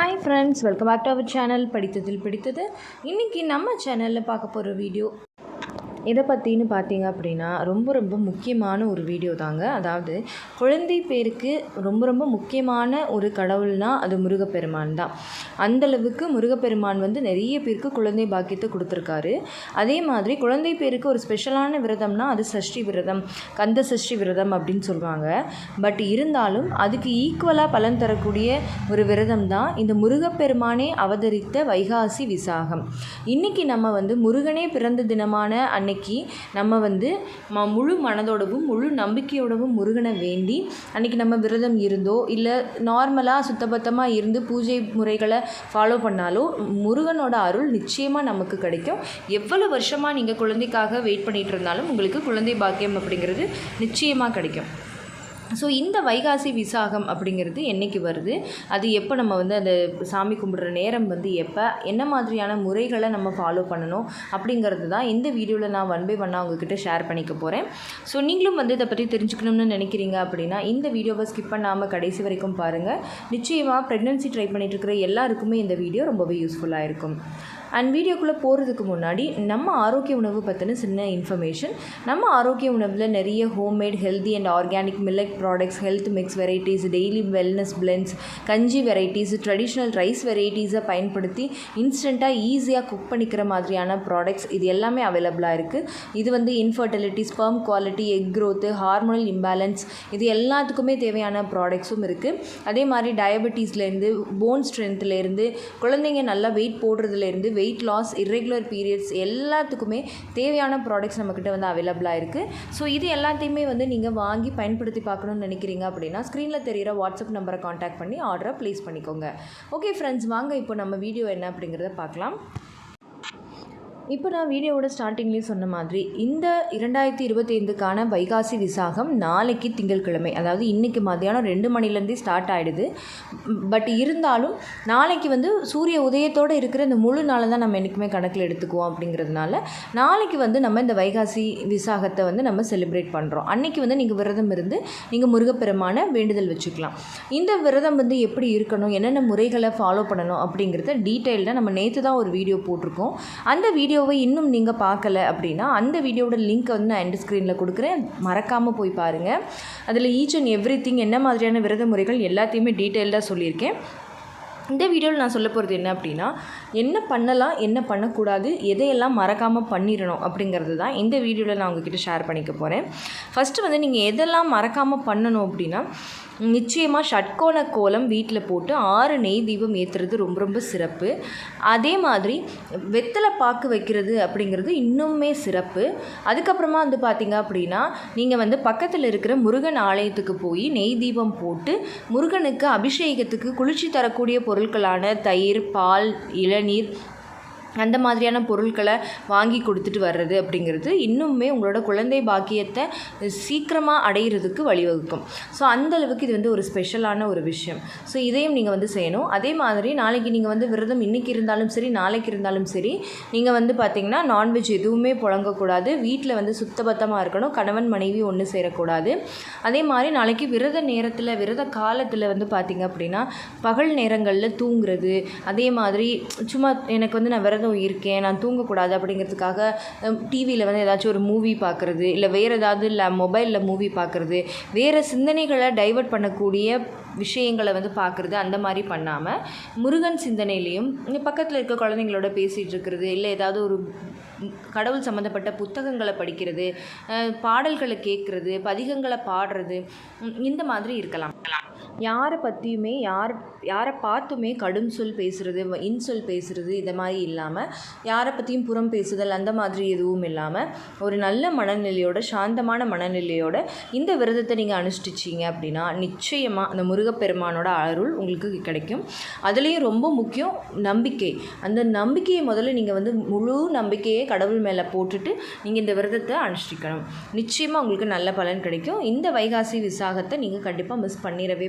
Hi friends welcome back to our channel படித்ததில் பிடித்தது இன்றைக்கி நம்ம சேனலில் பார்க்க போகிற வீடியோ எதை பற்றின்னு பார்த்தீங்க அப்படின்னா ரொம்ப ரொம்ப முக்கியமான ஒரு வீடியோ தாங்க. அதாவது குழந்தை பேருக்கு ரொம்ப ரொம்ப முக்கியமான ஒரு கடவுள்னால் அது முருகப்பெருமான் தான். அந்தளவுக்கு முருகப்பெருமான் வந்து நிறைய பேருக்கு குழந்தை பாக்கியத்தை கொடுத்துருக்காரு. அதே மாதிரி குழந்தை பேருக்கு ஒரு ஸ்பெஷலான விரதம்னா அது சஷ்டி விரதம் கந்த சஷ்டி விரதம் அப்படின்னு சொல்லுவாங்க. பட் இருந்தாலும் அதுக்கு ஈக்குவலாக பலன் தரக்கூடிய ஒரு விரதம் தான் இந்த முருகப்பெருமானே அவதரித்த வைகாசி விசாகம். இன்றைக்கி நம்ம வந்து முருகனே பிறந்த தினமான அன்னைக்கு நம்ம வந்து ம முழு மனதோடவும் முழு நம்பிக்கையோடவும் முருகனை வேண்டி அன்றைக்கி நம்ம விரதம் இருந்தோ இல்லை நார்மலாக சுத்தபத்தமாக இருந்து பூஜை முறைகளை ஃபாலோ பண்ணாலோ முருகனோட அருள் நிச்சயமாக நமக்கு கிடைக்கும். எவ்வளோ வருஷமாக நீங்கள் குழந்தைக்காக வெயிட் பண்ணிகிட்டு இருந்தாலும் உங்களுக்கு குழந்தை பாக்கியம் அப்படிங்கிறது நிச்சயமாக கிடைக்கும். ஸோ இந்த வைகாசி விசாகம் அப்படிங்கிறது என்றைக்கு வருது? அது எப்போ நம்ம வந்து அந்த சாமி கும்பிட்ற நேரம் வந்து எப்போ? என்ன மாதிரியான முறைகளை நம்ம ஃபாலோ பண்ணணும்? அப்படிங்கிறது தான் இந்த வீடியோவில் நான் ஒன் பை ஒன்னாக உங்ககிட்ட ஷேர் பண்ணிக்க போகிறேன் ஸோ நீங்களும் வந்து இதை பற்றி தெரிஞ்சுக்கணும்னு நினைக்கிறீங்க அப்படின்னா இந்த வீடியோவை ஸ்கிப் பண்ணாமல் கடைசி வரைக்கும் பாருங்கள் நிச்சயமாக ப்ரெக்னென்சி ட்ரை பண்ணிகிட்டு இருக்கிற எல்லாருக்குமே இந்த வீடியோ ரொம்பவே யூஸ்ஃபுல்லாக இருக்கும். அண்ட் வீடியோக்குள்ளே போகிறதுக்கு முன்னாடி நம்ம ஆரோக்கிய உணவு பற்றின சின்ன இன்ஃபர்மேஷன் நம்ம ஆரோக்கிய உணவில் நிறைய homemade healthy and organic millet products health mix varieties daily wellness blends கஞ்சி வெரைட்டிஸ் ட்ரெடிஷ்னல் ரைஸ் வெரைட்டிஸை பயன்படுத்தி இன்ஸ்டண்ட்டாக ஈஸியாக குக் பண்ணிக்கிற மாதிரியான ப்ராடக்ட்ஸ் இது எல்லாமே அவைலபிளாக இருக்குது இது வந்து infertility sperm quality egg growth hormonal imbalance இது எல்லாத்துக்குமே தேவையான ப்ராடக்ட்ஸும் இருக்குது அதே மாதிரி டயபெட்டிஸ்லேருந்து போன் ஸ்ட்ரென்த்லேருந்து குழந்தைங்க நல்லா வெயிட் போடுறதுலேருந்து வெயிட் லாஸ் இர்ரெகுலர் பீரியட்ஸ் எல்லாத்துக்குமே தேவையான ப்ராடக்ட்ஸ் நம்மக்கிட்ட வந்து அவைலபிளாக இருக்குது ஸோ இது எல்லாத்தையுமே வந்து நீங்கள் வாங்கி பயன்படுத்தி பார்க்கணும்னு நினைக்கிறீங்க அப்படின்னா ஸ்க்ரீனில் தெரிகிற வாட்ஸ்அப் நம்பரை காண்டாக்ட் பண்ணி ஆர்டரை ப்ளேஸ் பண்ணிக்கோங்க. ஓகே ஃப்ரெண்ட்ஸ் வாங்க இப்போ நம்ம வீடியோ என்ன அப்படிங்கிறத பார்க்கலாம். இப்போ நான் வீடியோவோட ஸ்டார்டிங்லேயே சொன்ன மாதிரி இந்த இரண்டாயிரத்தி இருபத்தைந்துக்கான வைகாசி விசாகம் நாளைக்கு திங்கட்கிழமை அதாவது இன்றைக்கி மதியானம் ரெண்டு மணிலேருந்தே ஸ்டார்ட் ஆகிடுது பட் இருந்தாலும் நாளைக்கு வந்து சூரிய உதயத்தோடு இருக்கிற இந்த முழு நாளை தான் நம்ம என்றைக்குமே கணக்கில் எடுத்துக்குவோம் அப்படிங்கிறதுனால நாளைக்கு வந்து நம்ம இந்த வைகாசி விசாகத்தை வந்து நம்ம செலிப்ரேட் பண்ணுறோம் அன்றைக்கி வந்து நீங்கள் விரதம் இருந்து நீங்கள் முருகப்பெருமான வேண்டுதல் வச்சுக்கலாம். இந்த விரதம் வந்து எப்படி இருக்கணும் என்னென்ன முறைகளை ஃபாலோ பண்ணணும் அப்படிங்கிறத டீட்டெயில்டாக நம்ம நேற்று தான் ஒரு வீடியோ போட்டிருக்கோம். அந்த வீடியோ வீடியோவை இன்னும் நீங்கள் பார்க்கல அப்படின்னா அந்த வீடியோவோட லிங்க் வந்து நான் எண்ட் ஸ்க்ரீனில் கொடுக்குறேன். மறக்காமல் போய் பாருங்கள் அதில் ஈச் அண்ட் எவ்ரி திங் என்ன மாதிரியான விரத முறைகள் எல்லாத்தையுமே டீட்டெயில்டாக சொல்லியிருக்கேன். இந்த வீடியோவில் நான் சொல்ல போகிறது என்ன அப்படின்னா என்ன பண்ணலாம் என்ன பண்ணக்கூடாது எதையெல்லாம் மறக்காமல் பண்ணிடணும் அப்படிங்கிறது தான் இந்த வீடியோவில் நான் உங்ககிட்ட ஷேர் பண்ணிக்க போகிறேன் ஃபஸ்ட்டு வந்து நீங்கள் எதெல்லாம் மறக்காமல் பண்ணணும் அப்படின்னா நிச்சயமாக ஷட்கோண கோலம் வீட்டில் போட்டு ஆறு நெய் தீபம் ஏற்றுறது ரொம்ப ரொம்ப சிறப்பு. அதே மாதிரி வெத்தலை பாக்கு வைக்கிறது அப்படிங்கிறது இன்னுமே சிறப்பு. அதுக்கப்புறமா வந்து பார்த்திங்க அப்படின்னா நீங்கள் வந்து பக்கத்தில் இருக்கிற முருகன் ஆலயத்துக்கு போய் நெய் தீபம் போட்டு முருகனுக்கு அபிஷேகத்துக்கு குளிர்ச்சி தரக்கூடிய பொருள் பொருட்களான தயிர் பால் இளநீர் அந்த மாதிரியான பொருட்களை வாங்கி கொடுத்துட்டு வர்றது அப்படிங்கிறது இன்னுமே உங்களோட குழந்தை பாக்கியத்தை சீக்கிரமாக அடையிறதுக்கு வழிவகுக்கும். ஸோ அந்த அளவுக்கு இது வந்து ஒரு ஸ்பெஷலான ஒரு விஷயம். ஸோ இதையும் நீங்கள் வந்து செய்யணும். அதே மாதிரி நாளைக்கு நீங்கள் வந்து விரதம் இன்றைக்கி இருந்தாலும் சரி நாளைக்கு இருந்தாலும் சரி நீங்கள் வந்து பார்த்திங்கன்னா நான்வெஜ் எதுவுமே புழங்கக்கூடாது. வீட்டில் வந்து சுத்தபத்தமாக இருக்கணும். கணவன் மனைவி ஒன்று சேரக்கூடாது. அதே மாதிரி நாளைக்கு விரத நேரத்தில் விரத காலத்தில் வந்து பார்த்திங்க அப்படின்னா பகல் நேரங்களில் தூங்குறது அதே மாதிரி சும்மா எனக்கு வந்து நான் விரதம் இருக்கேன் நான் தூங்கக்கூடாது அப்படிங்கிறதுக்காக டிவியில் வந்து ஏதாச்சும் ஒரு மூவி பார்க்குறது இல்லை வேறு ஏதாவது இல்லை மொபைலில் மூவி பார்க்குறது வேறு சிந்தனைகளை டைவர்ட் பண்ணக்கூடிய விஷயங்களை வந்து பார்க்குறது அந்த மாதிரி பண்ணாமல் முருகன் சிந்தனையிலையும் இங்கே பக்கத்தில் இருக்க குழந்தைங்களோட பேசிகிட்டு இருக்கிறது இல்லை ஏதாவது ஒரு கடவுள் சம்மந்தப்பட்ட புத்தகங்களை படிக்கிறது பாடல்களை கேட்குறது பதிகங்களை பாடுறது இந்த மாதிரி இருக்கலாம். யாரை பற்றியுமே யார் யாரை பார்த்துமே கடும் சொல் பேசுகிறது இன்சொல் பேசுகிறது இதை மாதிரி இல்லாமல் யாரை பற்றியும் புறம் பேசுதல் அந்த மாதிரி எதுவும் இல்லாமல் ஒரு நல்ல மனநிலையோட சாந்தமான மனநிலையோட இந்த விரதத்தை நீங்கள் அனுஷ்டிச்சிங்க அப்படின்னா நிச்சயமாக அந்த முருகப்பெருமானோட அருள் உங்களுக்கு கிடைக்கும். அதுலேயும் ரொம்ப முக்கியம் நம்பிக்கை. அந்த நம்பிக்கையை முதல்ல நீங்கள் வந்து முழு நம்பிக்கையை கடவுள் மேலே போட்டுட்டு நீங்கள் இந்த விரதத்தை அனுஷ்டிக்கணும். நிச்சயமாக உங்களுக்கு நல்ல பலன் கிடைக்கும். இந்த வைகாசி விசாகத்தை நீங்கள் கண்டிப்பாக மிஸ் பண்ணிடவே